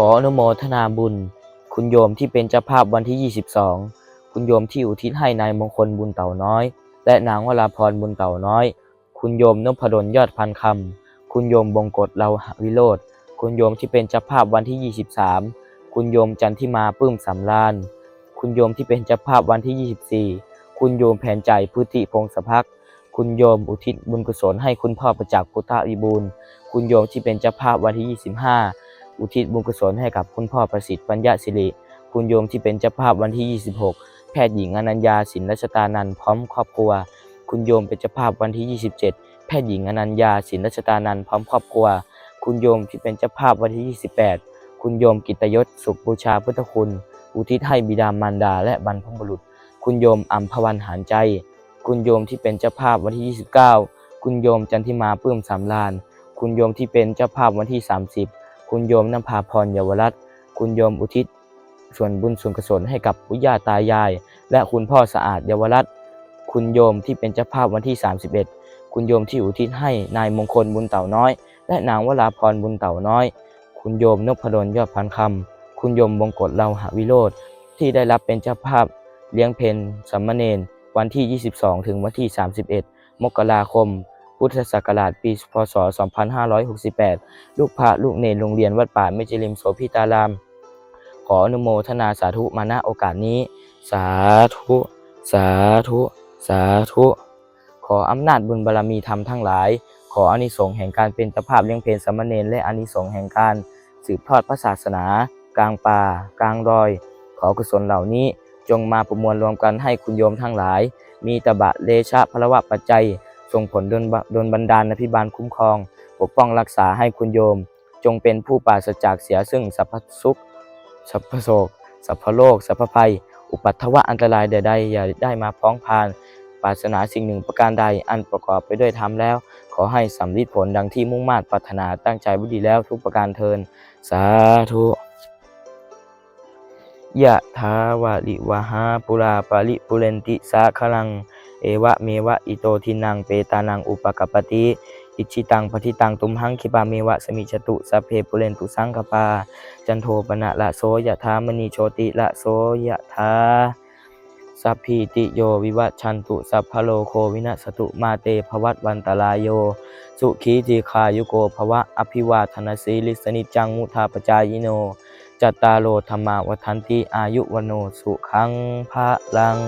ขออนุโมทนาบุญ คุณโยมที่เป็นเจ้าภาพวันที่ 22 คุณโยมที่อุทิศให้นายมงคลบุญเต่าน้อย และนางวราพรบุญเต่าน้อย คุณโยมนพดลยอดพันคำคุณโยมบงกฎเราวิโรธคุณโยมที่เป็นเจ้าภาพวันที่ 23 คุณโยมจันทิมาปื้มสำราญคุณโยมที่เป็นเจ้าภาพวันที่ 24 คุณโยมแผนใจพุทธิพงศพักคุณโยมอุทิศบุญกุศลให้คุณพ่อประจักษ์พุทธวิบูลย์คุณโยมที่เป็นเจ้าภาพวันที่ 25 อุทิศบุญกุศลให้กับคุณพ่อประสิทธิ์ปัญญาสิริ คุณโยมที่เป็นเจ้าภาพวันที่ 26 แพทย์หญิงอนัญญาสินรัชตานันพร้อมครอบครัว คุณโยมเป็นเจ้าภาพวันที่ 27 แพทย์หญิงอนัญญาสินรัชตานันพร้อมครอบครัว คุณโยมที่เป็นเจ้าภาพวันที่ 28 คุณโยมกิตยศสุขบูชาพุทธคุณ อุทิศให้บิดามารดาและบรรพบุรุษ คุณโยมอัมพวันหารใจ คุณโยมที่เป็นเจ้าภาพวันที่ 29 คุณโยมจันทิมาปื้มสำราน คุณโยมที่เป็นเจ้าภาพวันที่ 30 คุณโยมนภาพรเยาวรัตน์คุณโยมอุทิศ ส่วนบุญส่วนกุศลให้กับปุย่าตายาย และคุณพ่อสะอาดเยาวรัตน์คุณโยมที่เป็นเจ้าภาพวันที่ 31 คุณโยมที่อุทิศให้นายมงคลบุญเต่าน้อย และนางวราพรบุญเต่าน้อย คุณโยมนพดลยอดพันคำคุณโยมบงกฎเราหวิโรธที่ได้รับเป็นเจ้าภาพเลี้ยงเพนสัมมเนนวันที่ 22 ถึงวันที่ 31 มกราคม พุทธศักราชปี พศ 2568 ลูกพระลูกเนรโรงเรียนวัดป่าเมจิลิมโสพิตาราม ขออนุโมทนาสาธุมาณโอกาสนี้ สาธุ สาธุ สาธุ ขออำนาจบุญบารมีธรรมทั้งหลาย ขออานิสงส์แห่งการเป็นเจ้าภาพเลี้ยงเพลสามเณรและอานิสงส์แห่งการสืบทอดพระศาสนา กลางป่า กลางดอย ขอกุศลเหล่านี้จงมาประมวลรวมกันให้คุณโยมทั้งหลาย มีตบะเลชะพลวะปัจจัย ส่งผลดลบดลบันดาลอภิบาลคุ้มครอง ปกป้องรักษาให้คุณโยม จงเป็นผู้ปราศจากเสียซึ่งสรรพสุขสรรพโศกสรรพโลกสรรพภัย อุปัตถวะอันตรายใดๆอย่าได้มาพ้องพานปรารถนาสิ่งหนึ่งประการใดอันประกอบไปด้วยธรรมแล้ว ขอให้สำลิดผลดังที่มุ่งมา่ปรารถนาตั้งใจบุดีแล้วทุกประการเทิน สาธุยะทาวาลิวหาปุราปาริปุเรนติสาคลัง เอวะเมวะอิโตทินังเปตานังอุปกปปติอิชิตังปฏิตังตุมหังคิปาเมวะสมิจตุสัพเพปุเรนตุสังกปา จันโทปนะละโสยะธามณีโชติละโสยะธาสัพพิติโยวิวัชชันตุสัพพะโลโควินัสตุมาเตภวัตวันตรายโย สุขีจีคายุโกภวะอภิวาทนสีลิสนิจังมุทาปจายโน จัตตาโลธรรมาวัฏันติอายุวโนสุขังพระลัง